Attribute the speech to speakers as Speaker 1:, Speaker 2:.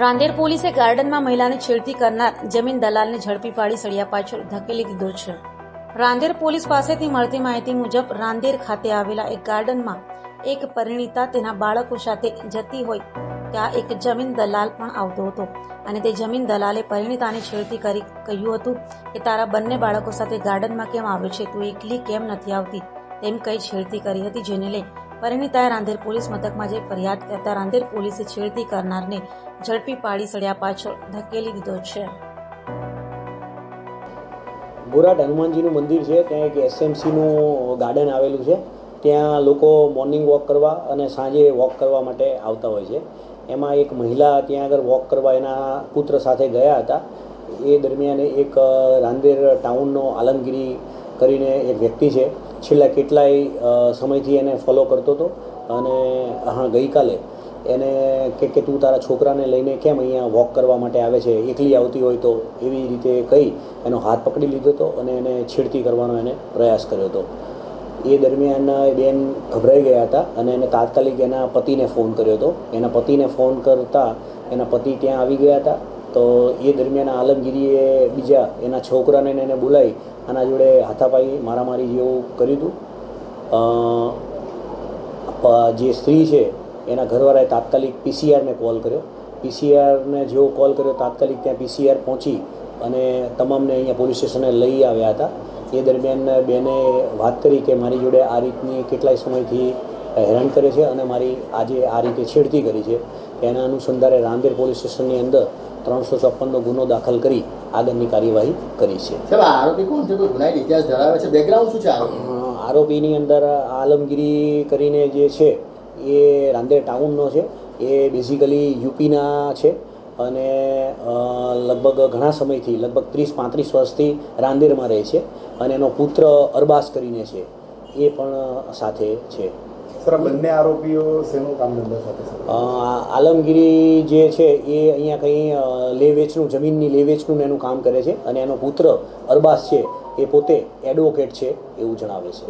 Speaker 1: રાંદેર પોલીસે ગાર્ડનમાં મહિલાને છેડતી કરનાર જમીન દલાલને ઝડપી પાડી સળિયા પાછળ ધકેલી દીધો છે. રાંદેર પોલીસ પાસેથી મળતી માહિતી મુજબ રાંદેર ખાતે આવેલા એક ગાર્ડનમાં એક પરિણીતા તેના બાળકો સાથે જતી હોય ત્યાં એક જમીન દલાલ પણ આવતો હતો અને તે જમીન દલાલે પરિણીતાની છેડતી કરી કહ્યું હતું કે તારા બંને બાળકો સાથે ગાર્ડનમાં કેમ આવે છે? તું એકલી કેમ નથી આવતી? તેમ કઈ છેડતી કરી હતી, જેને લઈ પરિણીતાએ રાંદેર પોલીસ મથકમાં જઈ ફરિયાદ કરતા રાંદેર પોલીસે છેડતી કરનારને ઝડપી પાડી સળિયા પાછળ ધકેલી દીધો છે.
Speaker 2: બોરાટ હનુમાનજીનું મંદિર છે, ત્યાં એક એસએમસીનું ગાર્ડન આવેલું છે. ત્યાં લોકો મોર્નિંગ વોક કરવા અને સાંજે વોક કરવા માટે આવતા હોય છે. એમાં એક મહિલા ત્યાં આગળ વોક કરવા એના પુત્ર સાથે ગયા હતા. એ દરમિયાન એક રાંદેર ટાઉનનો આલમગીરી કરીને એક વ્યક્તિ છે. છેલ્લા કેટલાય સમયથી એને ફોલો કરતો હતો. અને, હા, ગઈકાલે એને કે કે તું તારા છોકરાને લઈને કેમ અહીંયા વોક કરવા માટે આવે છે? એકલી આવતી હોય તો એવી રીતે કહી એનો હાથ પકડી લીધો હતો અને એને છેડતી કરવાનો એને પ્રયાસ કર્યો હતો. એ દરમિયાન એ બેન ગભરાઈ ગયા હતા અને એને તાત્કાલિક એના પતિને ફોન કર્યો હતો. એના પતિને ફોન કરતા એના પતિ ત્યાં આવી ગયા હતા. તો એ દરમિયાન આલમગીરીએ બીજા એના છોકરાને એને બોલાવી આના જોડે હાથાપાઈ મારામારી જેવું કર્યું હતું. જે સ્ત્રી છે, એના ઘરવાળાએ તાત્કાલિક પીસીઆરને કોલ કર્યો. પીસીઆરને જેવો કોલ કર્યો, તાત્કાલિક ત્યાં પીસીઆર પહોંચી અને તમામને અહીંયા પોલીસ સ્ટેશને લઈ આવ્યા હતા. એ દરમિયાન બેને વાત કરી કે મારી જોડે આ રીતની કેટલાય સમયથી હેરાન કરે છે અને મારી આજે આ રીતે છેડતી કરી છે. એના અનુસંધાને રામદેર પોલીસ સ્ટેશનની અંદર ત્રણસો છપ્પનનો ગુનો દાખલ કરી આગળની કાર્યવાહી કરી છે.
Speaker 3: સાહેબ આરોપી કોણ છે? કોઈ ગુનાહિત ઇતિહાસ ધરાવે છે? બેકગ્રાઉન્ડ શું છે
Speaker 2: આરોપીની? અંદર આલમગીરી કરીને જે છે એ રાંદેર ટાઉનનો છે. એ બેઝિકલી યુપીના છે અને લગભગ ઘણા સમયથી લગભગ ત્રીસ પાંત્રીસ વર્ષથી રાંદેરમાં રહે છે અને એનો પુત્ર અરબાસ કરીને છે. એ પણ સાથે છે.
Speaker 4: સર બંને આરોપીઓ શેનું કામ ધંધો સાથે
Speaker 2: આલમગીરી જે છે એ અહીંયા કંઈ લે વેચનું જમીનની લે વેચનું એનું કામ કરે છે અને એનો પુત્ર અરબાસ છે એ પોતે એડવોકેટ છે એવું જણાવે છે.